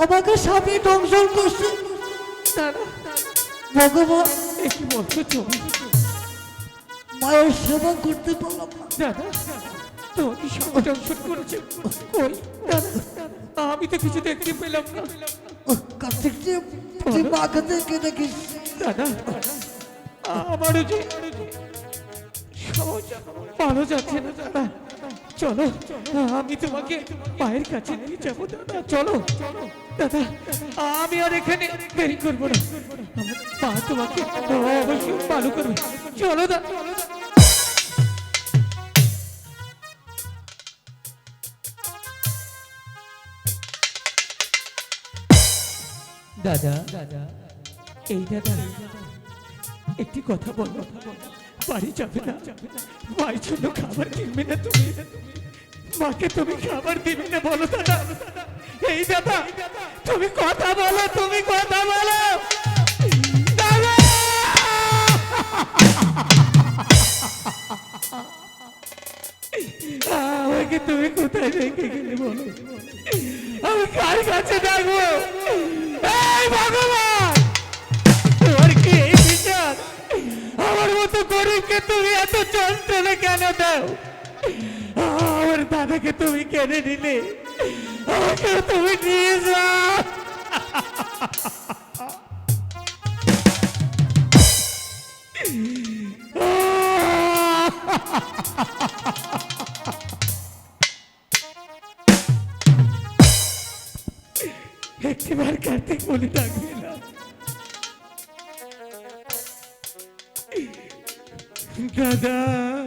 আমার কষ্ট দাদা ভগবান একটু তুমি? মায়ের সেবা করতে পারলাম দাদা তোমাকে শুরু করেছে। কই? আমি তো কিছু দেখতে পেলাম না। ও, কার্তিক যে তুই মাকে দেখে দেখিস। দাদা আমারও যে ভালো যাচ্ছে না দাদা চলো, আমি তোমাকে পায়ের কাছে নিয়ে যাব, দাদা, চলো, দাদা, আমি আর এখানে দেরি করব না। আমার পা তোমাকে অবশ্যই ভালো করবে। চলো, দাদা। দাদা দাদা এই দাদা, একটি কথা বল। বাড়ি যাবে না। মায়ের জন্য খাবার কিনবে না তুমি। মাকে তুমি খাবার দিবে না, বলো দাদা। এই দাদা তুমি কথা বলো, তুমি কথা বলো। আমাকে তুমি কোথায় রেখে গেলে বলো? আমি কার কাছে থাকব এই ভগবান! তুমি এত যন্ত্রণা কেন দাও? আমার দাদাকে তুমি নিলে আমাকে তুমি নিয়ে যাও। একটিবার কার্তিক বলে ডাকবে না দাদা